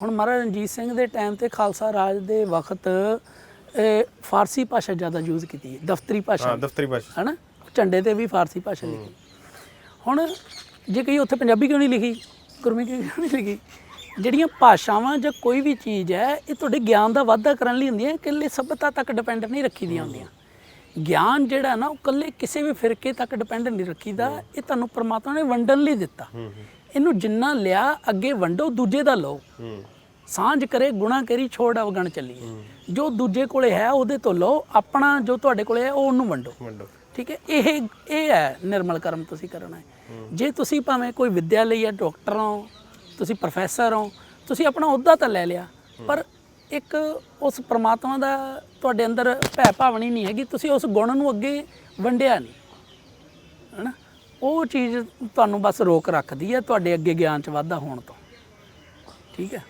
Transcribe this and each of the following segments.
ਹੁਣ ਮਹਾਰਾਜਾ ਰਣਜੀਤ ਸਿੰਘ ਦੇ ਟਾਈਮ ਤੇ ਖਾਲਸਾ ਰਾਜ ਦੇ ਵਕਤ ਫਾਰਸੀ ਭਾਸ਼ਾ ਜ਼ਿਆਦਾ ਯੂਜ਼ ਕੀਤੀ ਹੈ ਦਫ਼ਤਰੀ ਭਾਸ਼ਾ। ਹਾਂ ਦਫ਼ਤਰੀ ਭਾਸ਼ਾ। ਹਨਾ? ਝੰਡੇ ਤੇ ਵੀ ਫਾਰਸੀ ਭਾਸ਼ਾ ਲਿਖੀ। ਹੁਣ ਜੇ ਕਹੀ ਉੱਥੇ ਪੰਜਾਬੀ ਕਿਉਂ ਨਹੀਂ ਲਿਖੀ? ਗੁਰਮੁਖੀ ਕਿਉਂ ਨਹੀਂ ਲਿਖੀ? ਜਿਹੜੀਆਂ ਭਾਸ਼ਾਵਾਂ ਜਾਂ ਕੋਈ ਵੀ ਚੀਜ਼ ਹੈ ਇਹ ਤੁਹਾਡੇ ਗਿਆਨ ਦਾ ਵਾਧਾ ਕਰਨ ਲਈ ਹੁੰਦੀਆਂ ਇਕੱਲੇ ਸਭਿਅਤਾ ਤੱਕ ਡਿਪੈਂਡ ਨਹੀਂ ਰੱਖੀ ਦੀਆਂ ਹੁੰਦੀਆਂ। ਗਿਆਨ ਜਿਹੜਾ ਨਾ ਉਹ ਇਕੱਲੇ ਕਿਸੇ ਵੀ ਫਿਰਕੇ ਤੱਕ ਡਿਪੈਂਡ ਨਹੀਂ ਰੱਖੀਦਾ। ਇਹ ਤੁਹਾਨੂੰ ਪ੍ਰਮਾਤਮਾ ਨੇ ਵੰਡਣ ਲਈ ਦਿੱਤਾ। ਇਹਨੂੰ ਜਿੰਨਾ ਲਿਆ ਅੱਗੇ ਵੰਡੋ ਦੂਜੇ ਦਾ ਲਓ। ਸਾਂਝ ਕਰੇ ਗੁਣਾ ਕਰੀ ਛੋੜ ਅਵਗਣ ਚੱਲੀਏ। ਜੋ ਦੂਜੇ ਕੋਲੇ ਹੈ ਉਹਦੇ ਤੋਂ ਲਓ ਆਪਣਾ ਜੋ ਤੁਹਾਡੇ ਕੋਲੇ ਹੈ ਉਹ ਉਹਨੂੰ ਵੰਡੋ। ਵੰਡੋ। ਠੀਕ ਹੈ? ਇਹ ਇਹ ਹੈ ਨਿਰਮਲ ਕਰਮ ਤੁਸੀਂ ਕਰਨਾ ਹੈ। ਜੇ ਤੁਸੀਂ ਭਾਵੇਂ ਕੋਈ ਵਿੱਦਿਆ ਲਈ ਹੈ ਡਾਕਟਰ ਹੋ ਤੁਸੀਂ ਪ੍ਰੋਫੈਸਰ ਹੋ ਤੁਸੀਂ ਆਪਣਾ ਅਹੁਦਾ ਤਾਂ ਲੈ ਲਿਆ ਪਰ ਇੱਕ ਉਸ ਪ੍ਰਮਾਤਮਾ ਦਾ ਤੁਹਾਡੇ ਅੰਦਰ ਭੈ ਭਾਵਨੀ ਨਹੀਂ ਹੈਗੀ ਤੁਸੀਂ ਉਸ ਗੁਣ ਨੂੰ ਅੱਗੇ ਵੰਡਿਆ ਨਹੀਂ। ਹੈਨਾ? ਉਹ ਚੀਜ਼ ਤੁਹਾਨੂੰ ਬਸ ਰੋਕ ਰੱਖਦੀ ਹੈ ਤੁਹਾਡੇ ਅੱਗੇ ਗਿਆਨ 'ਚ ਵਾਧਾ ਹੋਣ ਤੋਂ। ਠੀਕ ਹੈ?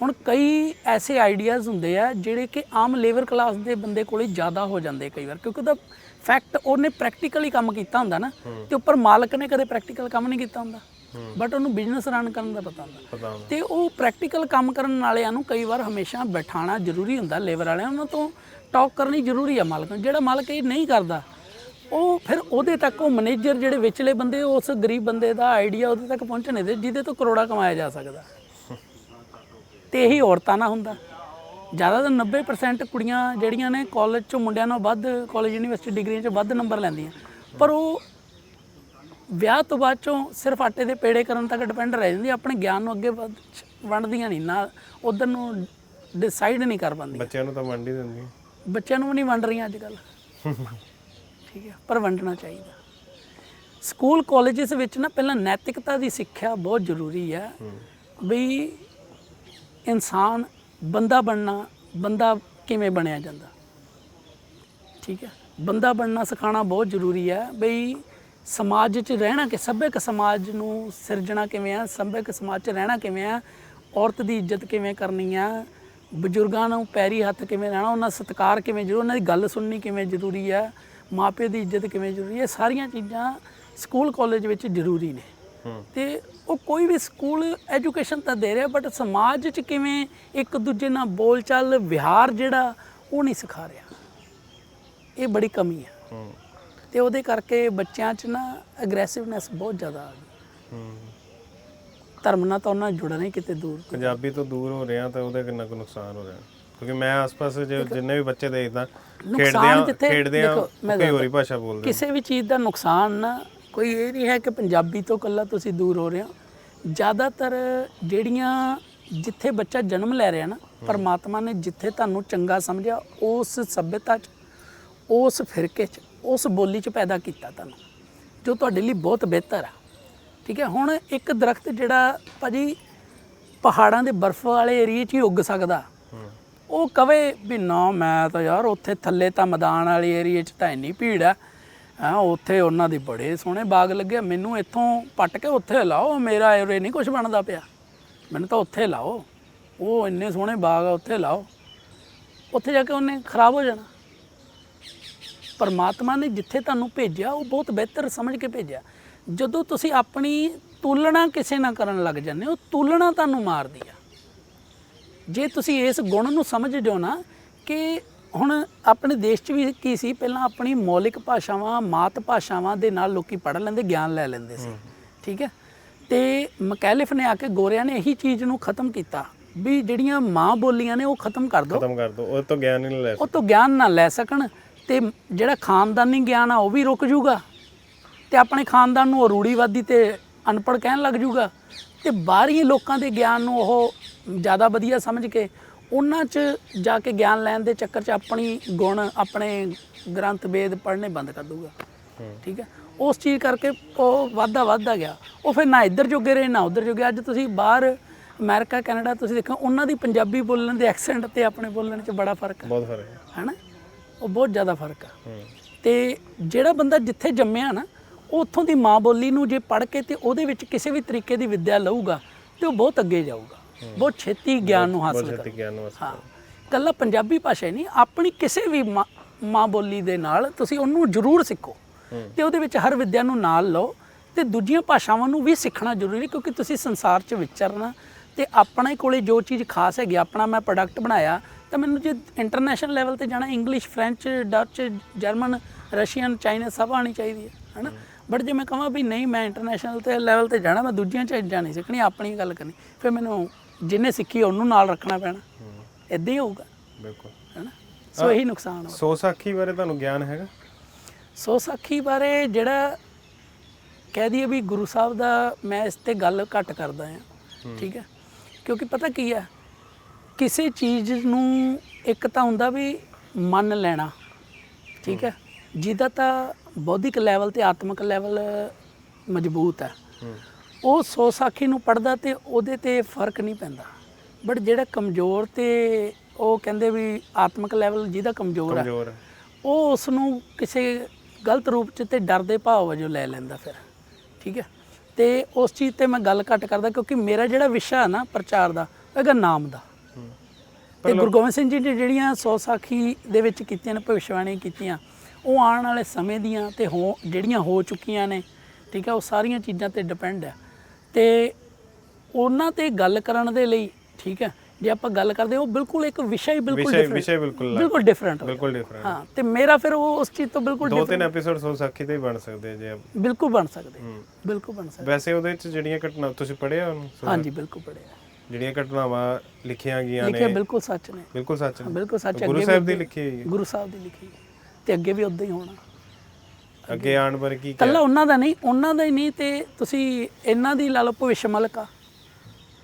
ਹੁਣ ਕਈ ਐਸੇ ਆਈਡੀਆਜ਼ ਹੁੰਦੇ ਆ ਜਿਹੜੇ ਕਿ ਆਮ ਲੇਬਰ ਕਲਾਸ ਦੇ ਬੰਦੇ ਕੋਲੇ ਜ਼ਿਆਦਾ ਹੋ ਜਾਂਦੇ ਕਈ ਵਾਰ ਕਿਉਂਕਿ ਉਹਦਾ ਫੈਕਟ ਉਹਨੇ ਪ੍ਰੈਕਟੀਕਲੀ ਕੰਮ ਕੀਤਾ ਹੁੰਦਾ ਨਾ ਤੇ ਉੱਪਰ ਮਾਲਕ ਨੇ ਕਦੇ ਪ੍ਰੈਕਟੀਕਲ ਕੰਮ ਨਹੀਂ ਕੀਤਾ ਹੁੰਦਾ। ਬਟ ਉਹਨੂੰ ਬਿਜ਼ਨਸ ਰਨ ਕਰਨ ਦਾ ਪਤਾ ਹੁੰਦਾ। ਤੇ ਉਹ ਪ੍ਰੈਕਟੀਕਲ ਕੰਮ ਕਰਨ ਵਾਲਿਆਂ ਨੂੰ ਕਈ ਵਾਰ ਹਮੇਸ਼ਾ ਬਿਠਾਣਾ ਜ਼ਰੂਰੀ ਹੁੰਦਾ ਲੇਬਰ ਵਾਲਿਆਂ ਨੂੰ ਉਹਨਾਂ ਤੋਂ ਟਾਕ ਕਰਨੀ ਜ਼ਰੂਰੀ ਆ ਮਾਲਕ ਨੂੰ। ਜਿਹੜਾ ਮਾਲਕ ਇਹ ਨਹੀਂ ਕਰਦਾ ਉਹ ਫਿਰ ਉਹਦੇ ਤੱਕ ਉਹ ਮੈਨੇਜਰ ਜਿਹੜੇ ਵਿਚਲੇ ਬੰਦੇ ਉਸ ਗਰੀਬ ਬੰਦੇ ਦਾ ਆਈਡੀਆ ਉਹਦੇ ਤੱਕ ਪਹੁੰਚਣੇ ਦੇ ਜਿਹਦੇ ਤੋਂ ਕਰੋੜਾ ਕਮਾਇਆ ਜਾ ਸਕਦਾ। ਤੇ ਇਹੀ ਔਰਤਾਂ ਨਾਲ ਹੁੰਦਾ। ਜ਼ਿਆਦਾਤਰ 90% ਕੁੜੀਆਂ ਜਿਹੜੀਆਂ ਨੇ ਕਾਲਜ ਚੋਂ ਮੁੰਡਿਆਂ ਨਾਲੋਂ ਵੱਧ ਕਾਲਜ ਯੂਨੀਵਰਸਿਟੀ ਡਿਗਰੀਆਂ 'ਚ ਵੱਧ ਨੰਬਰ ਲੈਂਦੀਆਂ। ਪਰ ਉਹ ਵਿਆਹ ਤੋਂ ਬਾਅਦ ਚੋਂ ਸਿਰਫ ਆਟੇ ਦੇ ਪੇੜੇ ਕਰਨ ਤੱਕ ਡਿਪੈਂਡ ਰਹਿ ਜਾਂਦੀ ਆਪਣੇ ਗਿਆਨ ਨੂੰ ਅੱਗੇ ਵੰਡਦੀਆਂ ਨਹੀਂ ਨਾ ਉਧਰ ਨੂੰ ਡਿਸਾਈਡ ਨਹੀਂ ਕਰ ਪਾਉਂਦੀਆਂ। ਬੱਚਿਆਂ ਨੂੰ ਤਾਂ ਵੰਡ ਹੀ ਦਿੰਦੀ ਬੱਚਿਆਂ ਨੂੰ ਵੀ ਨਹੀਂ ਵੰਡ ਰਹੀਆਂ ਅੱਜ ਕੱਲ ਠੀਕ ਹੈ, ਪਰ ਵੰਡਣਾ ਚਾਹੀਦਾ। ਸਕੂਲ ਕਾਲਜਸ ਵਿੱਚ ਨਾ ਪਹਿਲਾਂ ਨੈਤਿਕਤਾ ਦੀ ਸਿੱਖਿਆ ਬਹੁਤ ਜ਼ਰੂਰੀ ਹੈ। ਵੀ ਇਨਸਾਨ ਬੰਦਾ ਬਣਨਾ, ਬੰਦਾ ਕਿਵੇਂ ਬਣਿਆ ਜਾਂਦਾ। ਠੀਕ ਹੈ, ਬੰਦਾ ਬਣਨਾ ਸਿਖਾਉਣਾ ਬਹੁਤ ਜ਼ਰੂਰੀ ਹੈ। ਬਈ ਸਮਾਜ 'ਚ ਰਹਿਣਾ ਕਿ ਸਭਿਅਕ ਸਮਾਜ ਨੂੰ ਸਿਰਜਣਾ ਕਿਵੇਂ ਆ, ਸਭਿਅਕ ਸਮਾਜ 'ਚ ਰਹਿਣਾ ਕਿਵੇਂ ਆ, ਔਰਤ ਦੀ ਇੱਜ਼ਤ ਕਿਵੇਂ ਕਰਨੀ ਆ, ਬਜ਼ੁਰਗਾਂ ਨੂੰ ਪੈਰੀ ਹੱਥ ਕਿਵੇਂ ਰਹਿਣਾ, ਉਹਨਾਂ ਦਾ ਸਤਿਕਾਰ ਕਿਵੇਂ ਜ਼ਰੂਰੀ, ਉਹਨਾਂ ਦੀ ਗੱਲ ਸੁਣਨੀ ਕਿਵੇਂ ਜ਼ਰੂਰੀ ਹੈ ਮਾਪੇ ਦੀ ਇੱਜ਼ਤ ਕਿਵੇਂ ਜ਼ਰੂਰੀ ਹੈ? ਸਾਰੀਆਂ ਚੀਜ਼ਾਂ ਸਕੂਲ ਕਾਲਜ ਵਿੱਚ ਜ਼ਰੂਰੀ ਨੇ। ਤੇ ਉਹ ਕੋਈ ਵੀ ਸਕੂਲ ਐਜੂਕੇਸ਼ਨ ਤਾਂ ਦੇ ਰਿਹਾ ਬਟ ਸਮਾਜ 'ਚ ਕਿਵੇਂ ਇੱਕ ਦੂਜੇ ਨਾਲ ਬੋਲਚਾਲ ਵਿਹਾਰ ਜਿਹੜਾ ਉਹ ਨਹੀਂ ਸਿਖਾ ਰਿਹਾ। ਇਹ ਬੜੀ ਕਮੀ ਹੈ। ਤੇ ਉਹਦੇ ਕਰਕੇ ਬੱਚਿਆਂ 'ਚ ਨਾ ਐਗਰੈਸਿਵਨੈਸ ਬਹੁਤ ਜ਼ਿਆਦਾ ਆ ਗਈ। ਧਰਮ ਨਾਲ ਤਾਂ ਉਹਨਾਂ ਜੁੜਨਾ ਹੀ ਕਿਤੇ ਦੂਰ। ਪੰਜਾਬੀ ਤੋਂ ਦੂਰ ਹੋ ਰਿਹਾ ਤਾਂ ਉਹਦਾ ਕਿੰਨਾ ਕੁ ਨੁਕਸਾਨ ਹੋ ਰਿਹਾ। ਕਿਉਂਕਿ ਮੈਂ ਆਸ-ਪਾਸ ਜੇ ਜਿੰਨੇ ਵੀ ਬੱਚੇ ਦੇਖਦਾ ਖੇਡਦੇ ਆ ਖੇਡਦੇ ਆ ਕੋਈ ਹੋਰੀ ਭਾਸ਼ਾ ਬੋਲਦੇ। ਕਿਸੇ ਵੀ ਚੀਜ਼ ਦਾ ਨੁਕਸਾਨ ਨਾ ਕੋਈ ਇਹ ਨਹੀਂ ਹੈ ਕਿ ਪੰਜਾਬੀ ਤੋਂ ਕੱਲਾ ਤੁਸੀਂ ਦੂਰ ਹੋ ਰਹੇ ਹੋ। ਜ਼ਿਆਦਾਤਰ ਜਿਹੜੀਆਂ ਜਿੱਥੇ ਬੱਚਾ ਜਨਮ ਲੈ ਰਿਹਾ ਨਾ ਪਰਮਾਤਮਾ ਨੇ ਜਿੱਥੇ ਤੁਹਾਨੂੰ ਚੰਗਾ ਸਮਝਿਆ ਉਸ ਸਭਿਅਤਾ 'ਚ ਉਸ ਫਿਰਕੇ 'ਚ ਉਸ ਬੋਲੀ 'ਚ ਪੈਦਾ ਕੀਤਾ ਤੁਹਾਨੂੰ ਜੋ ਤੁਹਾਡੇ ਲਈ ਬਹੁਤ ਬਿਹਤਰ ਆ। ਠੀਕ ਹੈ ਹੁਣ ਇੱਕ ਦਰਖਤ ਜਿਹੜਾ ਭਾਜੀ ਪਹਾੜਾਂ ਦੇ ਬਰਫ਼ ਵਾਲੇ ਏਰੀਏ 'ਚ ਹੀ ਉੱਗ ਸਕਦਾ। ਉਹ ਕਵੇ ਵੀ ਨਾ, ਮੈਂ ਤਾਂ ਯਾਰ ਉੱਥੇ ਥੱਲੇ ਤਾਂ ਮੈਦਾਨ ਵਾਲੀ ਏਰੀਏ 'ਚ ਤਾਂ ਇੰਨੀ ਭੀੜ ਆ। ਹਾਂ, ਉੱਥੇ ਉਹਨਾਂ ਦੇ ਬੜੇ ਸੋਹਣੇ ਬਾਗ ਲੱਗੇ ਮੈਨੂੰ ਇੱਥੋਂ ਪੱਟ ਕੇ ਉੱਥੇ ਲਾਓ, ਮੇਰਾ ਏਰੇ ਨਹੀਂ ਕੁਝ ਬਣਦਾ ਪਿਆ। ਮੈਨੂੰ ਤਾਂ ਉੱਥੇ ਲਾਓ। ਉਹ ਇੰਨੇ ਸੋਹਣੇ ਬਾਗ ਆ, ਉੱਥੇ ਲਾਓ। ਉੱਥੇ ਜਾ ਕੇ ਉਹਨੇ ਖਰਾਬ ਹੋ ਜਾਣਾ। ਪਰਮਾਤਮਾ ਨੇ ਜਿੱਥੇ ਤੁਹਾਨੂੰ ਭੇਜਿਆ, ਉਹ ਬਹੁਤ ਬਿਹਤਰ ਸਮਝ ਕੇ ਭੇਜਿਆ। ਜਦੋਂ ਤੁਸੀਂ ਆਪਣੀ ਤੁਲਨਾ ਕਿਸੇ ਨਾਲ ਕਰਨ ਲੱਗ ਜਾਂਦੇ ਹੋ ਤੁਲਨਾ ਤੁਹਾਨੂੰ ਮਾਰਦੀ ਆ। ਜੇ ਤੁਸੀਂ ਇਸ ਗੁਣ ਨੂੰ ਸਮਝ ਜਾਓ ਨਾ ਕਿ ਹੁਣ ਆਪਣੇ ਦੇਸ਼ 'ਚ ਵੀ ਕੀ ਸੀ ਪਹਿਲਾਂ ਆਪਣੀ ਮੌਲਿਕ ਭਾਸ਼ਾਵਾਂ ਮਾਤ ਭਾਸ਼ਾਵਾਂ ਦੇ ਨਾਲ ਲੋਕੀ ਪੜ੍ਹ ਲੈਂਦੇ ਗਿਆਨ ਲੈ ਲੈਂਦੇ ਸੀ ਠੀਕ ਹੈ? ਤੇ ਮਕੈਲਿਫ ਨੇ ਆ ਕੇ ਗੋਰਿਆਂ ਨੇ ਇਹੀ ਚੀਜ਼ ਨੂੰ ਖਤਮ ਕੀਤਾ ਵੀ ਜਿਹੜੀਆਂ ਮਾਂ ਬੋਲੀਆਂ ਨੇ ਉਹ ਖਤਮ ਕਰ ਦਿਓ। ਖਤਮ ਕਰ ਦੋ ਉਹ ਤੋਂ ਗਿਆਨ ਹੀ ਨਹੀਂ ਲੈ ਉਹ ਤੋਂ ਗਿਆਨ ਨਾ ਲੈ ਸਕਣ ਤੇ ਜਿਹੜਾ ਖਾਨਦਾਨੀ ਗਿਆਨ ਆ ਉਹ ਵੀ ਰੁਕ ਜੂਗਾ ਤੇ ਆਪਣੇ ਖਾਨਦਾਨ ਨੂੰ ਉਹ ਰੂੜੀਵਾਦੀ ਤੇ ਅਨਪੜ੍ਹ ਕਹਿਣ ਲੱਗ ਜੂਗਾ ਤੇ ਬਾਹਰੀ ਲੋਕਾਂ ਦੇ ਗਿਆਨ ਨੂੰ ਉਹ ਜ਼ਿਆਦਾ ਵਧੀਆ ਸਮਝ ਕੇ ਉਹਨਾਂ 'ਚ ਜਾ ਕੇ ਗਿਆਨ ਲੈਣ ਦੇ ਚੱਕਰ 'ਚ ਆਪਣੀ ਗੁਣ ਆਪਣੇ ਗ੍ਰੰਥ ਵੇਦ ਪੜ੍ਹਨੇ ਬੰਦ ਕਰ ਦੂਗਾ ਠੀਕ ਹੈ? ਉਸ ਚੀਜ਼ ਕਰਕੇ ਉਹ ਵਾਧਾ ਵਾਧਾ ਗਿਆ। ਉਹ ਫਿਰ ਨਾ ਇੱਧਰ ਜੋਗੇ ਰਹੇ ਨਾ ਉੱਧਰ ਜੋਗੇ ਅੱਜ ਤੁਸੀਂ ਬਾਹਰ ਅਮਰੀਕਾ ਕੈਨੇਡਾ ਤੁਸੀਂ ਦੇਖੋ ਉਹਨਾਂ ਦੀ ਪੰਜਾਬੀ ਬੋਲਣ ਦੇ ਐਕਸੈਂਟ ਤੇ ਆਪਣੇ ਬੋਲਣ 'ਚ ਬੜਾ ਫ਼ਰਕ ਹੈ। ਬਹੁਤ ਫ਼ਰਕ ਹੈ। ਹੈਨਾ ਉਹ ਬਹੁਤ ਜ਼ਿਆਦਾ ਫ਼ਰਕ ਆ। ਹੂੰ। ਤੇ ਜਿਹੜਾ ਬੰਦਾ ਜਿੱਥੇ ਜੰਮਿਆ ਨਾ ਉੱਥੋਂ ਦੀ ਮਾਂ ਬੋਲੀ ਨੂੰ ਜੇ ਪੜ੍ਹ ਕੇ ਤੇ ਉਹਦੇ ਵਿੱਚ ਕਿਸੇ ਵੀ ਤਰੀਕੇ ਦੀ ਵਿੱਦਿਆ ਲਊਗਾ ਤੇ ਉਹ ਬਹੁਤ ਅੱਗੇ ਜਾਊਗਾ। ਬਹੁਤ ਛੇਤੀ ਗਿਆਨ ਨੂੰ ਹਾਸਲ ਬਹੁਤ ਕਰ ਛੇਤੀ ਗਿਆਨ ਵਾਸਤੇ ਹਾਂ। ਕੱਲਾ ਪੰਜਾਬੀ ਭਾਸ਼ਾ ਹੀ ਨਹੀਂ ਆਪਣੀ ਕਿਸੇ ਵੀ ਮਾਂ- ਮਾਂ ਬੋਲੀ ਦੇ ਨਾਲ ਤੁਸੀਂ ਉਹਨੂੰ ਜ਼ਰੂਰ ਸਿੱਖੋ ਤੇ ਉਹਦੇ ਵਿੱਚ ਹਰ ਵਿੱਦਿਆ ਨੂੰ ਨਾਲ ਲਓ ਤੇ ਦੂਜੀਆਂ ਭਾਸ਼ਾਵਾਂ ਨੂੰ ਵੀ ਸਿੱਖਣਾ ਜ਼ਰੂਰੀ ਕਿਉਂਕਿ ਤੁਸੀਂ ਸੰਸਾਰ 'ਚ ਵਿਚਰਨਾ ਤੇ ਆਪਣੇ ਕੋਲੇ ਜੋ ਚੀਜ਼ ਖਾਸ ਹੈਗੀ ਆਪਣਾ ਮੈਂ ਪ੍ਰੋਡਕਟ ਬਣਾਇਆ ਤਾਂ ਮੈਨੂੰ ਜੇ ਇੰਟਰਨੈਸ਼ਨਲ ਲੈਵਲ ਤੇ ਜਾਣਾ English French Dutch German Russian China ਸਭ ਆਣੀ ਚਾਹੀਦੀ ਹੈ ਹਨਾ? ਬਟ ਜੇ ਮੈਂ ਕਹਾਂ ਵੀ ਨਹੀਂ ਮੈਂ ਇੰਟਰਨੈਸ਼ਨਲ ਤੇ ਲੈਵਲ ਤੇ ਜਾਣਾ ਮੈਂ ਦੂਜੀਆਂ ਚੀਜ਼ਾਂ ਨਹੀਂ ਸਿੱਖਣੀ ਆਪਣੀ ਗੱਲ ਕਰਨੀ। ਫਿਰ ਮੈਨੂੰ ਜਿੰਨੇ ਸਿੱਖੀ ਉਹਨੂੰ ਨਾਲ ਰੱਖਣਾ ਪੈਣਾ। ਇਦਾਂ ਹੀ ਹੋਊਗਾ। ਬਿਲਕੁਲ। ਹਨਾ? ਸੋ ਇਹੀ ਨੁਕਸਾਨ ਹੋ ਸੋ ਸਾਖੀ ਬਾਰੇ ਤੁਹਾਨੂੰ ਗਿਆਨ ਹੈਗਾ? ਸੋ ਸਾਖੀ ਬਾਰੇ ਜਿਹੜਾ ਕਹਿ ਦਈਏ ਵੀ ਗੁਰੂ ਸਾਹਿਬ ਦਾ ਮੈਂ ਇਸ ਤੇ ਗੱਲ ਘੱਟ ਕਰਦਾ ਹਾਂ। ਠੀਕ ਹੈ? ਕਿਉਂਕਿ ਪਤਾ ਕੀ ਹੈ? ਕਿਸੇ ਚੀਜ਼ ਨੂੰ ਇੱਕ ਤਾਂ ਹੁੰਦਾ ਵੀ ਮੰਨ ਲੈਣਾ। ਠੀਕ ਹੈ? ਜਿਹਦਾ ਤਾਂ ਬੌਧਿਕ ਲੈਵਲ ਤੇ ਆਤਮਿਕ ਲੈਵਲ ਮਜ਼ਬੂਤ ਹੈ। ਉਹ ਸੋ ਸਾਖੀ ਨੂੰ ਪੜਦਾ ਤੇ ਉਹਦੇ ਤੇ ਫ਼ਰਕ ਨਹੀਂ ਪੈਂਦਾ। ਬਟ ਜਿਹੜਾ ਕਮਜ਼ੋਰ ਤੇ ਉਹ ਕਹਿੰਦੇ ਵੀ ਆਤਮਿਕ ਲੈਵਲ ਜਿਹਦਾ ਕਮਜ਼ੋਰ ਹੈ ਉਹ ਉਸ ਨੂੰ ਕਿਸੇ ਗਲਤ ਰੂਪ ਚ ਤੇ ਡਰ ਦੇ ਭਾਵ ਵਜੋਂ ਲੈ ਲੈਂਦਾ ਫਿਰ। ਠੀਕ ਹੈ? ਤੇ ਉਸ ਚੀਜ਼ ਤੇ ਮੈਂ ਗੱਲ ਘੱਟ ਕਰਦਾ ਕਿਉਂਕਿ ਮੇਰਾ ਜਿਹੜਾ ਵਿਸ਼ਾ ਹੈ ਨਾ ਪ੍ਰਚਾਰ ਦਾ ਹੈਗਾ ਨਾਮ ਦਾ। ਤੇ ਗੁਰੂ ਗੋਬਿੰਦ ਸਿੰਘ ਜੀ ਨੇ ਜਿਹੜੀਆਂ ਸੌ ਸਾਖੀ ਦੇ ਵਿੱਚ ਕੀਤੀਆਂ ਨੇ ਭਵਿੱਖਬਾਣੀ ਕੀਤੀਆਂ ਉਹ ਆਉਣ ਵਾਲੇ ਸਮੇਂ ਦੀਆਂ ਤੇ ਹੋ ਜਿਹੜੀਆਂ ਹੋ ਚੁੱਕੀਆਂ ਨੇ ਠੀਕ ਹੈ ਉਹ ਸਾਰੀਆਂ ਚੀਜ਼ਾਂ ਤੇ ਡਿਪੈਂਡ ਹੈ ਤੇ ਉਹਨਾਂ ਤੇ ਗੱਲ ਕਰਨ ਦੇ ਲਈ ਠੀਕ ਹੈ ਜੇ ਆਪਾਂ ਗੱਲ ਕਰਦੇ ਹਾਂ, ਉਹ ਬਿਲਕੁਲ ਇੱਕ ਵਿਸ਼ਾ ਹੀ ਬਿਲਕੁਲ ਵਿਸ਼ੇ ਡਿਫਰੈਂਟ ਵਿਸ਼ੇ ਬਿਲਕੁਲ ਬਿਲਕੁਲ ਡਿਫਰੈਂਟ ਬਿਲਕੁਲ ਡਿਫਰੈਂਟ ਹਾਂ ਤੇ ਮੇਰਾ ਫਿਰ ਉਹ ਉਸ ਚੀਜ਼ ਤੋਂ ਬਿਲਕੁਲ ਦੋ ਤਿੰਨ ਐਪੀਸੋਡ ਸੋ ਸਾਖੀ ਤੇ ਹੀ ਬਣ ਸਕਦੇ ਆ ਜੇ ਬਿਲਕੁਲ ਬਣ ਸਕਦੇ ਹੂੰ। ਬਿਲਕੁਲ ਬਣ ਸਕਦੇ ਵੈਸੇ ਉਹਦੇ ਵਿੱਚ ਜਿਹੜੀਆਂ ਘਟਨਾ ਤੁਸੀਂ ਸੋ- ਹਾਂਜੀ ਬਿਲਕੁਲ ਪੜਿਆ ਜਿਹੜੀਆਂ ਘਟਨਾਵਾਂ ਲਿਖੀਆਂ ਗਈਆਂ ਲਿਖਿਆ ਨੇ। ਬਿਲਕੁਲ ਸੱਚ ਨੇ। ਬਿਲਕੁਲ ਸੱਚ ਨੇ। ਬਿਲਕੁਲ ਸੱਚ ਗੁਰੂ ਸਾਹਿਬ ਦੀ ਲਿਖੀ ਹੈ। ਗੁਰੂ ਸਾਹਿਬ ਦੀ ਲਿਖੀ ਹੈ। ਤੇ ਅੱਗੇ ਵੀ ਉਦਾਂ ਹੀ ਹੋਣਾ। ਅੱਗੇ ਆਉਣ ਬਾਰੇ ਕੀ ਕੱਲਾ ਉਹਨਾਂ ਦਾ ਨਹੀਂ ਉਹਨਾਂ ਦਾ ਹੀ ਨਹੀਂ ਤੇ ਤੁਸੀਂ ਇਹਨਾਂ ਦੀ ਲਾ ਲਓ ਭਵਿੱਖ ਮਲਕਾ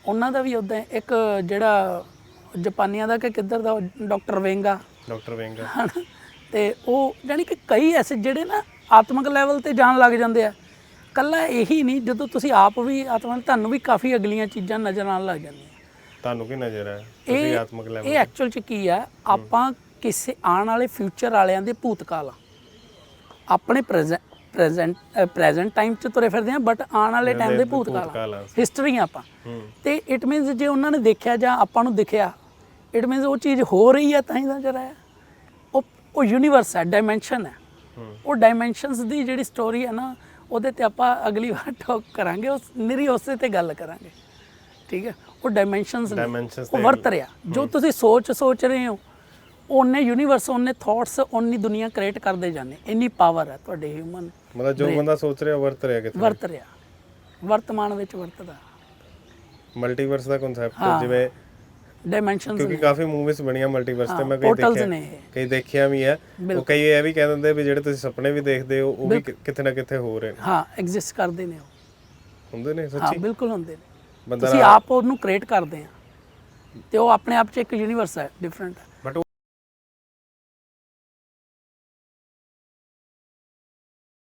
ਉਹਨਾਂ ਦਾ ਵੀ ਉਦਾਂ ਇੱਕ ਜਿਹੜਾ ਜਾਪਾਨੀਆਂ ਦਾ ਕਿ ਕਿੱਧਰ ਦਾ ਡਾਕਟਰ ਵੇਂਗਾ। ਡਾਕਟਰ ਵੇਂਗਾ। ਤੇ ਉਹ ਜਾਨੀ ਕਿ ਕਈ ਐਸੇ ਜਿਹੜੇ ਨਾ ਆਤਮਿਕ ਲੈਵਲ ਤੇ ਜਾਣ ਲੱਗ ਜਾਂਦੇ ਆ। ਕੱਲਾ ਇਹੀ ਨਹੀਂ ਜਦੋਂ ਤੁਸੀਂ ਆਪ ਵੀ ਆਤਮਿਕ ਤੁਹਾਨੂੰ ਵੀ ਕਾਫੀ ਅਗਲੀਆਂ ਚੀਜ਼ਾਂ ਨਜ਼ਰ ਆਉਣ ਲੱਗ ਜਾਂਦੀਆਂ। ਤੁਹਾਨੂੰ ਕੀ ਨਜ਼ਰ ਆਇਆ ਤੁਸੀਂ ਆਤਮਿਕ ਲੈਵਲ ਇਹ ਐਕਚੁਅਲ ਚ ਕੀ ਆ? ਆਪਾਂ ਕਿਸੇ ਆਉਣ ਵਾਲੇ ਫਿਊਚਰ ਵਾਲਿਆਂ ਦੇ ਭੂਤਕਾਲ ਆ। ਆਪਣੇ ਪ੍ਰੈਜ਼ੈਂਟ ਪ੍ਰੈਜ਼ੈਂਟ ਟਾਈਮ ਚ ਤੁਰੇ ਫਿਰਦੇ ਆ ਬਟ ਆਉਣ ਵਾਲੇ ਟਾਈਮ ਦੇ ਭੂਤਕਾਲ। ਹਿਸਟਰੀ ਆਪਾਂ। ਤੇ ਇਟ ਮੀਨਸ ਜੇ ਉਹਨਾਂ ਨੇ ਦੇਖਿਆ ਜਾਂ ਆਪਾਂ ਨੂੰ ਦਿਖਿਆ ਇਟ ਮੀਨਸ ਉਹ ਚੀਜ਼ ਹੋ ਰਹੀ ਹੈ ਤਾਂ ਹੀ ਨਜ਼ਰ ਆਇਆ ਉਹ ਉਹ ਯੂਨੀਵਰਸ ਹੈ ਡਾਈਮੈਂਸ਼ਨ ਹੈ। ਉਹ ਡਾਈਮੈਂਸ਼ਨਸ ਦੀ ਜਿਹੜੀ ਸਟੋਰੀ ਹੈ ਨਾ ਉਹਦੇ ਤੇ ਆਪਾਂ ਅਗਲੀ ਵਾਰ ਟਾਕ ਕਰਾਂਗੇ ਉਸ ਨਿਰੀ ਉਸੇ ਤੇ ਗੱਲ ਕਰਾਂਗੇ। ਠੀਕ ਹੈ ਉਹ ਡਾਈਮੈਂਸ਼ਨਸ ਉਹ ਤੇ- ਵਰਤ ਰਿਹਾ। ਜੋ ਤੁਸੀਂ ਸੋਚ ਸੋਚ ਰਹੇ ਹੋ ਉਹਨੇ ਯੂਨੀਵਰਸ ਉਹਨੇ ਥਾਟਸ ਉਹਨੀ ਦੁਨੀਆ ਕ੍ਰੀਏਟ ਕਰਦੇ ਜਾਂਦੇ। ਇੰਨੀ ਪਾਵਰ ਹੈ ਤੁਹਾਡੇ ਹਿਊਮਨ ਮਤਲਬ ਜੋ ਬੰਦਾ ਸੋਚ ਰਿਹਾ ਵਰਤ ਰਿਹਾ ਕਿਤੇ ਵਰਤ ਰਿਹਾ। ਵਰਤਮਾਨ ਵਿੱਚ ਵਰਤਦਾ। ਮਲਟੀਵਰਸ ਦਾ ਕਨਸੈਪਟ ਜਿਵੇਂ ਡਾਈਮੈਂਸ਼ਨਸ ਕਿਉਂਕਿ ਕਾਫੀ ਮੂਵੀਜ਼ ਬਣੀਆਂ ਮਲਟੀਵਰਸ ਤੇ ਮੈਂ ਕਈ ਦੇਖਿਆ। ਕਈ ਦੇਖਿਆ ਵੀ ਹੈ। ਉਹ ਕਈ ਇਹ ਵੀ ਕਹਿ ਦਿੰਦੇ ਵੀ ਜਿਹੜੇ ਤੁਸੀਂ ਸੁਪਨੇ ਵੀ ਦੇਖਦੇ ਹੋ ਉਹ ਵੀ ਕਿਤੇ ਨਾ ਕਿਤੇ ਹੋ ਰਹੇ ਨੇ। ਹਾਂ ਐਗਜ਼ਿਸਟ ਕਰਦੇ ਨੇ ਉਹ। ਹੁੰਦੇ ਨੇ ਹਾਂ ਸੱਚੀ ਬਿਲਕੁਲ ਹੁੰਦੇ ਨੇ। ਤੁਸੀਂ ਆਪ ਉਹਨੂੰ ਕ੍ਰੀਏਟ ਕਰਦੇ ਆ। ਤੇ ਉਹ ਆਪਣੇ ਆਪ ਚ ਇੱਕ ਯੂਨੀਵਰਸ ਹੈ ਡਿਫਰੈਂਟ